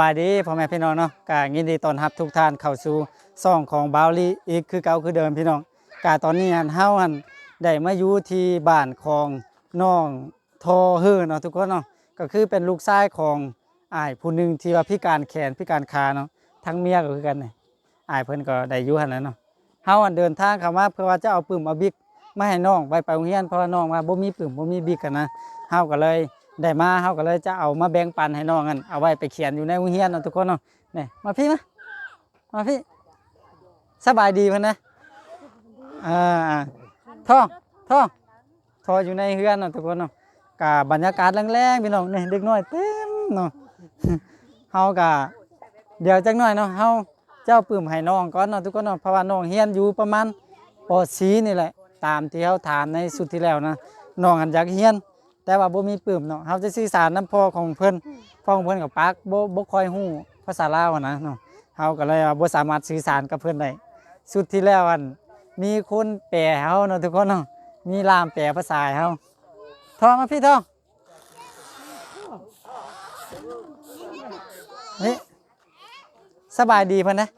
บายดีพ่อแม่พี่น้องเนาะกายินดีต้อนรับทุกท่านเข้าสู่ซ่องของบาวลีอีกคือเก่าคือเดิมพี่น้องกาตอนนี้อันเฮาอันได้มาอยู่ที่บ้านของน้องทอเฮือเนาะทุกคนเนาะก็คือเป็นลูกชายของอ้ายผู้หนึงที่ว่าพิการแขนพิการขาเนาะทั้งเมียก็คือกันนี่อ้ายเพิ่นก็ได้อยู่หันแล้วเนาะเฮาอันเดินทางเข้ามาเพื่อว่าจะเอาปื้มเอาบิ๊กมาให้น้องไปไปโรงเรียนเพราะว่าน้องว่าบ่มีปื้มบ่มีบิ๊กกันนะเฮาก็เลย ได้มาเฮาก็เลยจะเอามาแบ่งปันให้น้องกันเอาไว้ไปเขียนอยู่ในโรงเรียนเนาะทุกคนเนาะนี่มาพี่มามาพี่สบายดีเพิ่นนะอ่าท่อท่อท่ออยู่ในเฮือนเนาะทุกคนเนาะกะบบรรยากาศแรงๆพี่น้องนี่เด็กน้อยเต็มเนาะเฮากะเดี๋ยวจักหน่อยเนาะเฮาเจ้าปื้มให้น้องก่อนเนาะทุกคนเนาะเพราะว่าน้องเรียนอยู่ประมาณป .4 นี่แหละตามที่เฮาถามในสุดที่แล้วนะน้องอันอยากเรียน แต่ว่าบ่มีปื้มเนาะเฮาจะสื่อสารนํพ่อของเพิ่นพ่อของเพิ่นกับปากบ่บ่ค่อยฮู้ภาษาลาวอะนะเนาะเฮาก็เลยว่าบ่สามารถสื่อสารกับเพิ่นได้สุดที่แล้วอันมีคนแปลให้เฮาเนาะทุกคนเนาะมีล่ามแปลภาษาให้เฮาทองมาพี่ทองเฮ้ยสบายดีเพิ่นนะ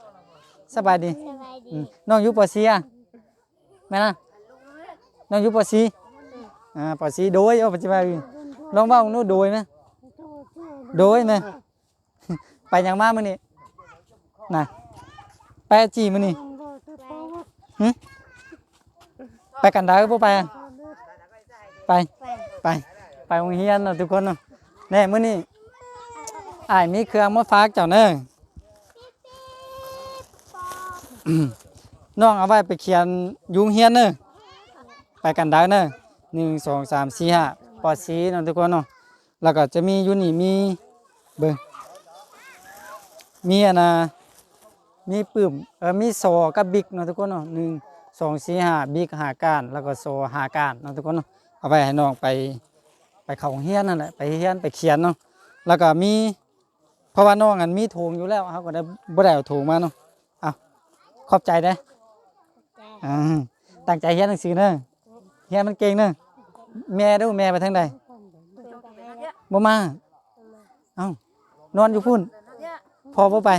สบายดีสบายดีอืมน้องอยู่ป .4 อะแม่นะน้องอยู่ป .4 อ่าป .4 โดยเอาปัจจุบันลองเว่าหนูโดยไหมโดยไหมไปยังมามื้อนี้น่ะไปอาจีมื้อนี้หึไปกันดาบ่ไปอะไปไปไปไปโรงเรียนเนาะทุกคนเนาะแน่มื้อนี้อ้ายมีเครื่องมาฝากเจ้าเด้อน้องเอาไว้ไปเขียนอยุงเฮียนเนอะไปกันได้เนอะ หนึ่งสองสามสี่ห้าปอดสีเนาะทุกคนเนาะแล้วก็จะมีอยู่นี่มีเบิ่งมีอันนะมีปื้มเออมีโซกับบิ๊กเนาะทุกคนเนาะหนึ่งสองสี่ห้าบิ๊กห้าก้านแล้วก็โซห้าก้านเนาะทุกคนเนาะเอาไปให้น้องไปไปเข้าโรงเฮียนนั่นแหละไปเฮียนไปเขียนเนาะแล้วก็มีเพราะว่าน้องอันมีถุงอยู่แล้วเขาก็ได้บ่ได้เอาถุงมาเนาะเอาขอบใจเด้อใจอ่าตั้งใจเรียนหนังสือเนอะเรียนมันเก่งเนอะ แม่ดูแม่ไปทางใดไปแล้วบ่มาเอ้านอนอยู่พุ่นพอบ่ไป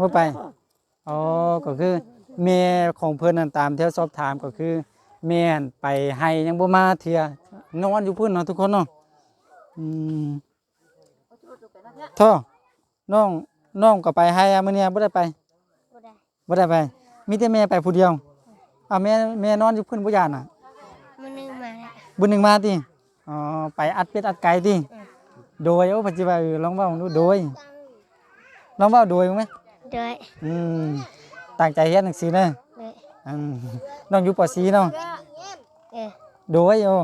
บ่ไปอ๋อก็คือแม่ของเพิ่นนั่นตามที่สอบถามก็คือ แม่หั่นไปให้ยังบ่มาเทื่อนอนอยู่พุ่นเนาะทุกคนเนาะอืมท่อน้องน้องก็ไปให้อะมื้อเนี้ยบ่ได้ไปบ่ได้บ่ได้ไป มีแต่แม่ไปผู้เดียวอ้าวแม่แม่นอนอยู่พื้นบ่ยานน่ะ มันนึงมาแล้ว บุญหนึ่งมาติอ๋อไปอัดเป็ดอัดไก่ติอืมโดยโอ้ปัจจุบันลองเว้าดูโดยลองเว้าโดยมั้ยด้วยอืมตั้งใจเรียนหนังสือเด้อด้วยอืมน้องอยู่ป .4 เนาะเออโดยโอ้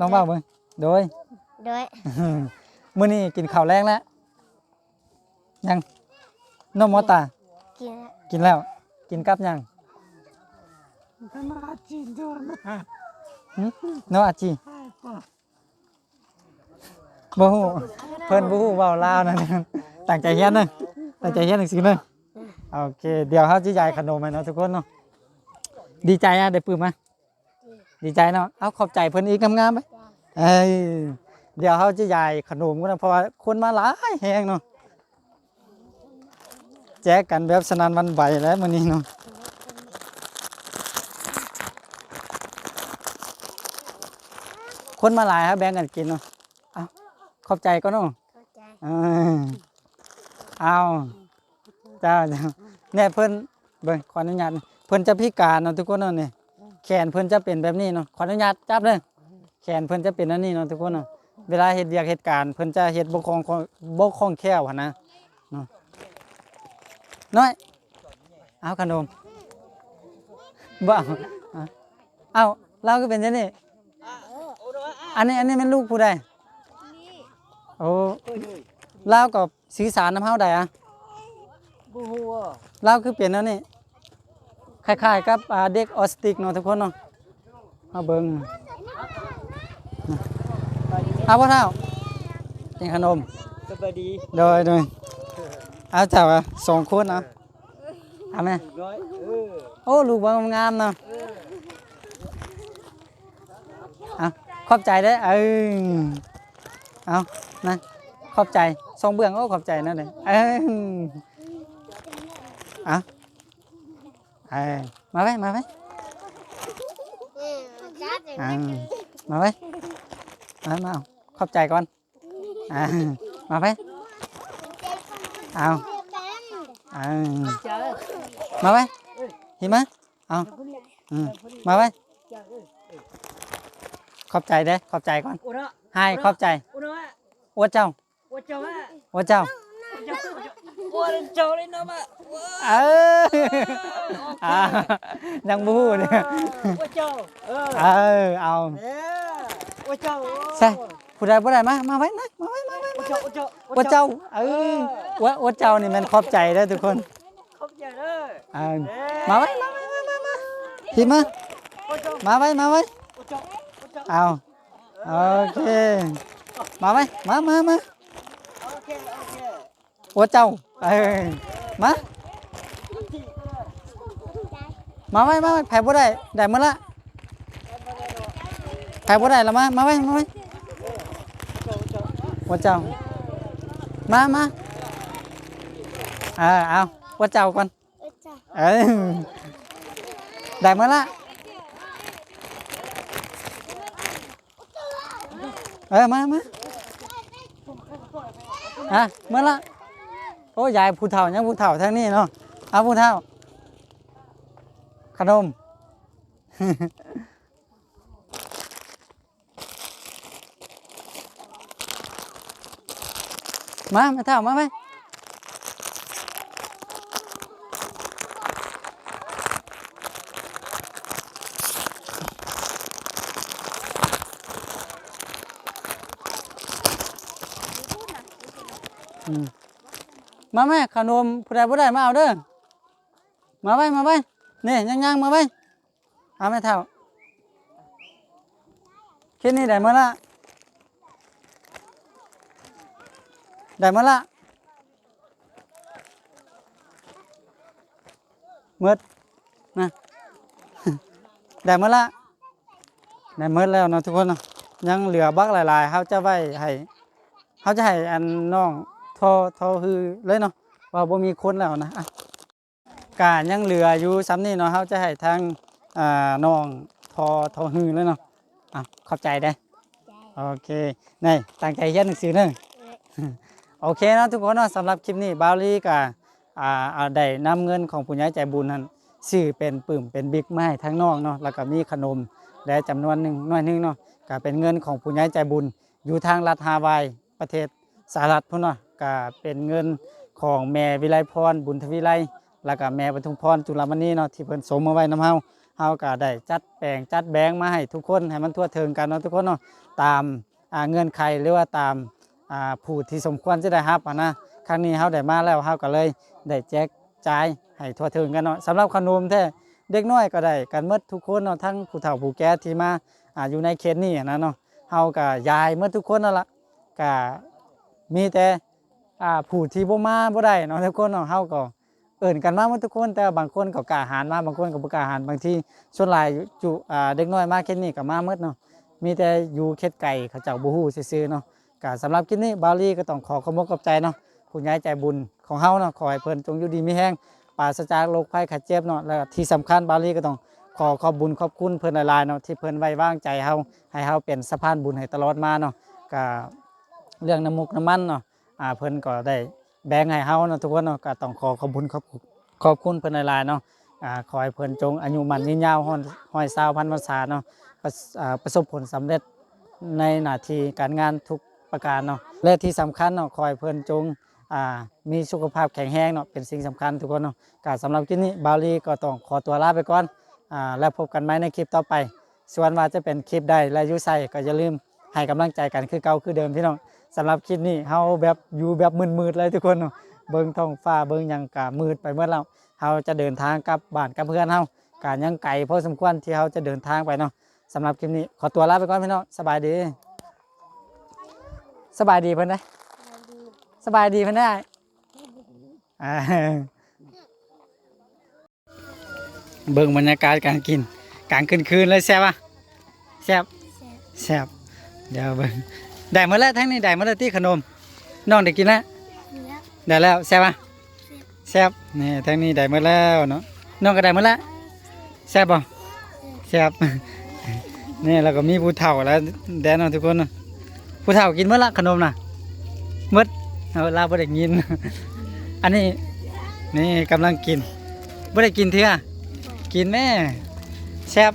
ลองเว้าเบิ่งโดยด้วยมื้อนี้กินข้าวแรงแล้วยังนมมอตา กินกินแล้ว กินกับยังหึ เนาะอาจีบ่ฮู้เพิ่นบ่ฮู้เว้าลาวนั่นตั้งใจเรียนเด้อตั้งใจเรียนหนังสือเด้อโอเค เดี๋ยวเฮาสิยายขนมให้เนาะทุกคนเนาะดีใจอะได้ปื้มมาดีใจเนาะเอาขอบใจเพิ่นอีกงามๆไปเอ้ยเดี๋ยวเฮาสิยายขนมกันนะเพราะว่าคนมาหลายแฮงเนาะแจกกันแบบสนั่นวันไหวแล้วมื้อนี้เนาะ คนมาหลายครับแบ่งกันกินเนาะเอาขอบใจก็เนาะเข้าใจเออเอาเจ้าเจ้าเนี่ยเพิ่นเบิ่งขออนุญาตนะเพิ่นจะพิการเนาะทุกคนเนาะเนี่ยแขนเพิ่นจะเป็นแบบนี้เนาะขออนุญาตจับเลยแขนเพิ่นจะเป็นอันนี้เนาะทุกคนเนาะเวลาเฮ็ดเวียกเหตุการณ์เพิ่นจะเฮ็ดบ่คล่องบ่คล่องแคล่วหั่นนะเนาะน้อย เอาขนมบ่เอาเอาเอาเราก็เป็นจังนี้ อันนี้อันนี้เป็นลูกผู้ใดโอ้เล่าวกับสีสารน้ำเฮาใดอะบ่ฮู้ว่าเล่าวคือเปลี่ยนแล้วนี่คล้ายๆกับอ่าเด็กออสติกเนาะทุกคนเนาะเอาเบิ่งเอาพ่อเท่ากินขนม สบายดีโดยโดยเอาเจ้าอะสองคนเนาะเอาไหมน้อยเออโอ้ ลูกบ่งามๆเนาะ เอาข อบใจเด้อเออเอานะขอบใจทรงเบื้องโอ้ขอบใจนั่นเลยเอ้ยอะเอ้ยมาไว้มาไว้เออจัดเลยอ่ามาไว้มามาเอาขอบใจก่อนอ่ามาไว้เอาอ่าเจ้ามาไว้หิมะเอาอืมมาไว้เจ้าเอ้ย ขอบใจเด้อขอบใจก่อน อุระให้ขอบใจอุระอ้วเจ้าว่าเจ้าอะอ้วเจ้าเจ้าว่าเจ้าเลยนะมาเอออ่ายังบฮูเนี่ยว่าเจ้าเออเออเอาเออว่าเจ้าใช่ผู้ใดผู้ใดมามาไว้นะมาไว้มาไว้ว่าเจ้าว่าเจ้าอ้วเจ้าเอออ้วอ้วเจ้านี่มันขอบใจเด้อทุกคนขอบใจเด้อเออมาไว้มาไว้มามามาหิมะว่าเจ้ามาไว้มาไว้ว่า เจ้าว่าเจ้าเอาโอเค มาไว้มามามาโอเคโอเคอ้วเจ้าเออมาที่เออมาไว้มาไว้แผ่บ่ได้ได้หมดละแผ่บ่ได้แล้วมา มาไว้มาไว้เจ้าเจ้าว่าเจ้า มามาเออเอาว่าเจ้าก่อนเออจ้ะเออได้หมดละ เออมามาอะเมื่อละโอ้ยายผู้เฒ่ายังผู้เฒ่าทั้งนี้เนาะเอาผู้เฒ่า ขนม มาไม่เท่ามาไหม มาไหมขนมผู้ใดผู้ใดมาเอาเด้อมาไว้มาไว้นี่ย่างย่างๆมาไว้เอาไม่เท่าคิดนี่ได้เมื่อละได้มาละเมื่อนะได้มาละได้เมื่อแล้วนะทุกคนนะยังเหลือบักหลายๆเขาจะไว้ให้เขาจะให้อันน้อง อทอคือเลยเนาะว่าบ่มีคนแล้วนะอะกายังเหลืออยู่ซ้ำนี่เนาะเขาจะให้ทางอ่าน้องทอทอฮือเลยเนาะอะขอบใจได้อใจโอเคนี่ตั้งใจเรียนหนังสือเนอะโอเคเนาะทุกคนเนาะสำหรับคลิปนี้บาวลี่ก็อ่าเอาได้นำเงินของผู้ใหญ่ใจบุญนั้นซื้อเป็นปื้มเป็นบิ๊กไม้ทั้งนอกเนาะแล้วก็มีขนมและจำนวนหนึ่งน้อยหนึงเนาะก็เป็นเงินของผู้ใหญ่ใจบุญอยู่ทางรัฐฮาวายประเทศสหรัฐพุ่นเนาะ ก็เป็นเงินของแม่วิไลพรบุญทวิไลแล้วก็แม่ปทุมพรจุลามณีเนาะที่เพิ่นสมมาไว้นำเฮาเฮาก็ได้จัดแปลงจัดแบงมาให้ทุกคนให้มันทั่วถึงกันเนาะทุกคนเนาะตามาเงื่อนไขหรือว่าตามาผู้ที่สมควรจะได้รับนะครั้งนี้เฮาได้มาแล้วเฮาก็เลยได้แจกจ่ายให้ทั่วถึงกันเนาะสำหรับขนมแท้เด็กน้อยก็ได้กันหมดทุกคนเนาะทั้งผู้เฒ่าผู้แก่ที่มาอาอยู่ในเขตนี้นะเนาะเฮาก็ยายหมดทุกคนนั่นละก็มีแต่ อ่าผู้ที่บ่มาบ่ได้เนาะทุกคนเนาะเฮาก็เอิ้นกันมาหมดทุกคนแต่บางคนก็กล้าหาญมาบางคนก็บ่กล้าหาญบางทีส่วนหลายจุอ่าเด็กน้อยมาเขตนี้ก็มาหมดเนาะมีแต่อยู่เขตไกลเขาเจ้าบ่ฮู้ซื่อๆเนาะก็สำหรับคลิปนี้บาลีก็ต้องขอขอบคุณขอบใจเนาะคุณยายใจบุญของเฮาเนาะขอให้เพิ่นจงอยู่ดีมีแห้งปราศจากโรคภัยไข้เจ็บเนาะแล้วที่สำคัญบาลีก็ต้องขอขอบบุญขอบคุณเพิ่นหลายๆเนาะที่เพิ่นไว้วางใจเฮาให้เฮาเป็นสะพานบุญให้ตลอดมาเนาะก็เรื่องน้ำมุกน้ำมันเนาะ อ่าเพิ่นก็ได้แบ่งให้เฮาเนาะทุกคนเนาะก็ต้องขอขอบคุณขอบคุณขอบคุณเพิ่นหลายๆเนาะอ่าขอให้เพิ่นจงอายุมันยืนยาวฮ้อนห้อยซาวพันพรรษาเนาะประสอ่าประสบผลสำเร็จในหน้าที่การงานทุกประการเนาะและที่สำคัญเนาะคอยเพิ่นจงอ่ามีสุขภาพแข็งแรงเนาะเป็นสิ่งสำคัญทุกคนเนาะก็สำหรับคลิปนี้บาวลีก็ต้องขอตัวลาไปก่อนอ่าแล้วพบกันใหม่ในคลิปต่อไป ส่วนว่าจะเป็นคลิปใดและอยุใส่ก็อย่าลืมให้กำลังใจกันคือเก่าคือเดิมพี่น้อง สำหรับคลิปนี้เฮาแบบอยู่แบบมืดๆเลยทุกคนเนาะเบิ่งท้องฟ้าเบิ่งหยังกะมืดไปเมื่อแล้วเฮาจะเดินทางกลับบ้านกับเพื่อนเฮากะยังไกลพอสมควรที่เฮาจะเดินทางไปเนาะสำหรับคลิปนี้ขอตัวลาไปก่อนพี่น้องสบายดี สบายดีเพิ่นได้สบายดีเพิ่นได้อ่าเบิ่งบรรยากาศการกินกลางคืนคืนเลยแซ่บปะแซ่บแซ่บแซ่บเดี๋ยวเบิ่ง ได้หมาแล้วทั้งนี้ได้หมาแล้วที่ขนมน้องได้กินแล้วเนื้อได้แล้วแซ่บปะแซ่บนี่ทางนี้ได้หมดแล้วเนาะน้องก็ได้หมดแล้วแซ่บบ่แซ่บนี่แล้วก็มีผู้เฒ่าแล้วแดนเนาะทุกคนเนาะผู้เฒ่ากินหมดละขนมน่ะหมดเอาลาบ่ได้กิน อันนี้นี่กำลังกินบ่ได้กินเทื่อกินแม่แซ่บ